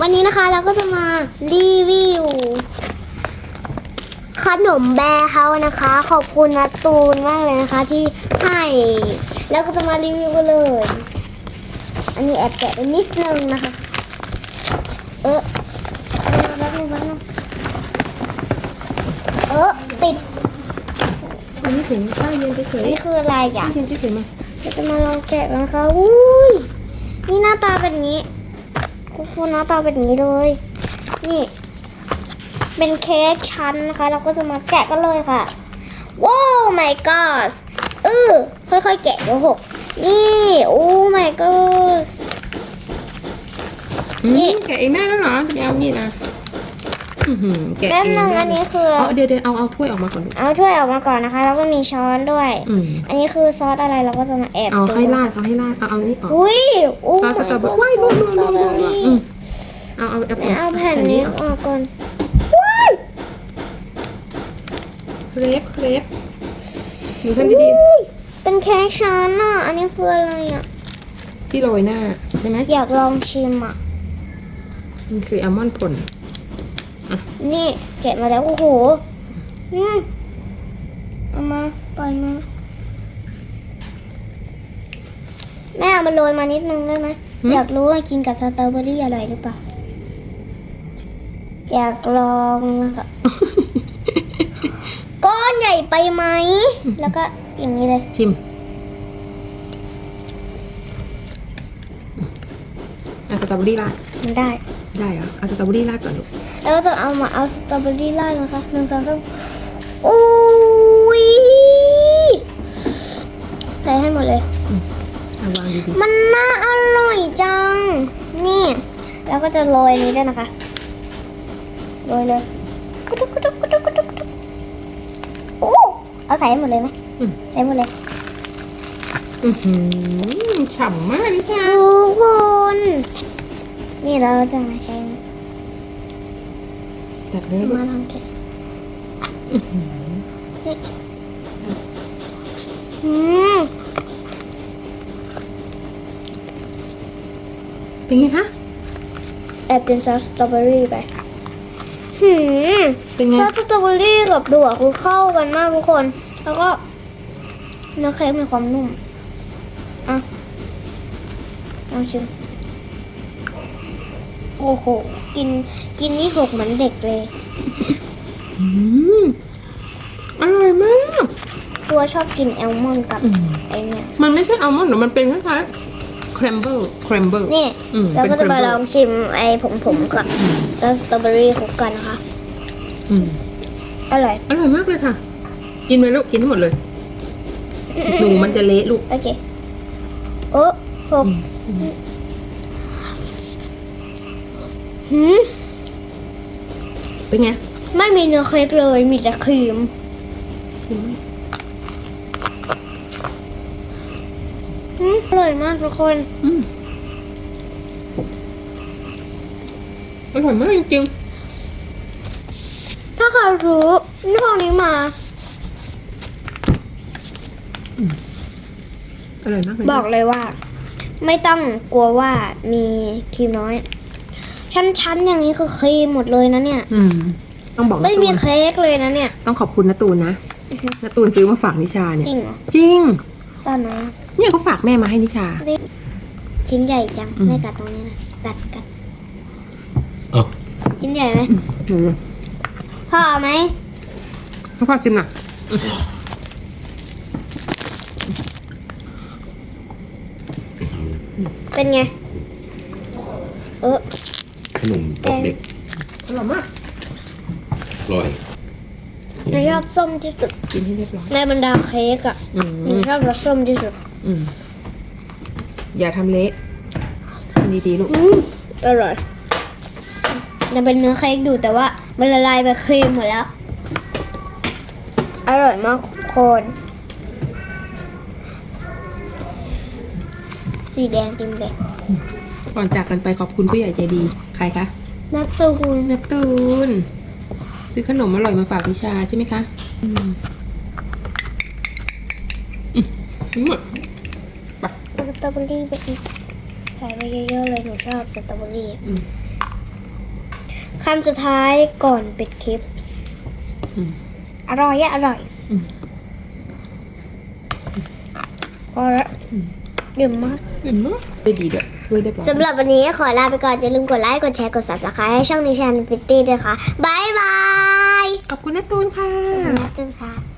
วันนี้นะคะเราก็จะมารีวิวขนมแบร์เฮาส์นะคะ ขอบคุณนัตตูนมากเลยนะคะ ที่ให้แล้วก็จะมารีวิวกันเลย อันนี้แอบแกะไปนิดนึงนะคะ เออแป๊บนึงแป๊บนึงเออติดยังไม่ถึงป้ายืนเฉยนี่คืออะไรๆอะป้ายืนเฉยๆมาเราจะมาลองแกะกันนะคะอุ้ยนี่หน้าตาเป็นอย่างนี้ คุกครูหน้าตาเป็นนี้เลย นี่ เป็นเค้กชั้นนะคะ เราก็จะมาแกะกันเลยค่ะ ว้าว my god เออค่อยๆ แกะเดี๋ยวหก นี่โอ้ my god อืมนี่แกะเองได้แล้วเหรอจะไปเอานี่นะ อื้อหือแกะแป๊บเองนึงได้อันเลนี้ยคือ เอาเดี๋ยวเดี๋ยวเอาเอาถ้วยออกมาก่อนลูกเอาถ้วยออกมาก่อนนะคะ แล้วก็มีช้อนด้วย อืมอันนี้คือซอสอะไรเราก็จะมาแอบเอาดูให้ราดเอาให้ราดเอาเอานี่ออกอุ้ยโอ้ซอสสตรอเบอรี่ว้ายลวกลวกลวกลวกลวกอืมเอาเอาเอาไม่เอาแผ่นนี้นี้ออกออกก่อนเครปเครปหนูทำดีอุ้ยเป็นเค้กชั้นอะ อันนี้คืออะไรอะ ๆที่โรยหน้าใช่ไหมอยากลองชิมอะ มันคืออัลมอนด์ป่น นี่แกะมาแล้วโอ้โหอืมเอามาปล่อยมาแม่เอามาโรยมานิดนึงได้ไหมอยากรู้ว่ากินกับสตรอเบอรี่อร่อยหรือเปล่าอยากลองนะคะก้อนใหญ่ไปไหมแล้วก็อย่างนี้เลยชิมเอาสตรอเบอรี่ราดมันได้ ได้เหรอเอาสตรอเบอรี่ราดก่อนลูกแล้วก็จะเอามาเอาสตรอเบอรี่ราดนะคะหนึ่งสองสามโอ้ยใส่ให้หมดเลยเอาวางดีมันน่าอร่อยจัง นี่ แล้วก็จะโรยอันนี้ด้วยนะคะโรยเลยกุตุกกุตุกกุตุกกุตุกกุตุกโอ้เอาใส่ให้หมดเลยไหมอืมใส่หมดเลยๆอื้อหือฉ่ำมากนิชา ทุกคน นี่เราจะมาใช้ตัดเลยจะลูกมาลองแกะอื้อหือนี่อืมเป็นไงคะแอบกินซอสสตรอเบอรี่ไปหืมเป็นไงซอสสตรอเบอรี่กับดัวคือเข้ากันมากทุกคน แล้วก็เนื้อเค้กมีความนุ่ม อะลองชิม โอ้โห กินกินนี่หกเหมือนเด็กเลย อืมอร่อยมาก ตัวชอบกินแอลมอนด์กับอืม ไอเนี่ยมันไม่ใช่อัลมอนด์หรอกมันเป็นคล้ายๆ crumble crumble นี่อืมเราก็เป็นจะมา crumble ลองชิมไอผงๆกับซอสสตรอเบอรี่คลุกกันนะคะ อืมอร่อย อร่อยมากเลยค่ะ กินเลยลูกกินให้หมดเลย หนูมันจะเละลูก โอเค โอ้หกอืม หืมเป็นไงไม่มีเนื้อเค้กเลย มีแต่ครีมชิมอืมอร่อยมากทุกคน อืมอร่อยมากจริงถ้าใครรู้นี่พวกนี้มา ๆอร่อยมากเลยบอกเลยว่า ไม่ต้องกลัวว่ามีครีมน้อย ชั้นๆอย่างนี้คือครีมหมดเลยนะเนี่ย อืมต้องบอกไม่นาตูมีนเค้กเลยนะเนี่ย ต้องขอบคุณนาตูนนะอือฮึ นาตูนซื้อมาฝากนิชาเนี่ย จริงเหรอจริง ตอนนะเนี่ยเขาฝากแม่มาให้นิชาชิ้นใหญ่จังอืม ไม่กัดตรงนี้นะกัดกัดเอาชิ้นใหญ่ไหมอืมพ่อเอาไหมให้พ่อชิมหน่อยเป็นไงเออ ขนมปอกเด็กอร่อยมากอร่อยหนูชอบส้มที่สุดกินให้เรียบร้อยในบรรดาเค้กอะอืมหนูชอบรสส้มที่สุดอืมอย่าทำเละทำดีๆลูกอืมอร่อยยังเป็นเนื้อเค้กอยู่แต่ว่ามันละลายไปครีมหมดแล้ว อร่อยมากทุกคนสีแดงเต็มเลย ก่อนจากกันไปขอบคุณผู้ใหญ่ใจดี ใครคะนักตูนนาตูน ซื้อขนมอร่อยมาฝากพิชาใช่ไหมคะอืมอืมอืมไปสตรอเบอรี่ไปอีกใส่ไปเยอะๆเลยหนูชอบสตรอเบอรี่อืมคำสุดท้ายก่อนปิดคลิป อืมอร่อยอะอร่อยอืมพอละดื่มมาก เห็นไหมได้ดีด้วย ด้วยได้ปลาสำหรับวันนี้ขอลาไปก่อน อย่าลืมกดไลค์ กดแชร์ กด subscribe ให้ช่องนิชานฟิตตี้ด้วยค่ะบายบาย ขอบคุณนะตูนค่ะนะจุนค่ะ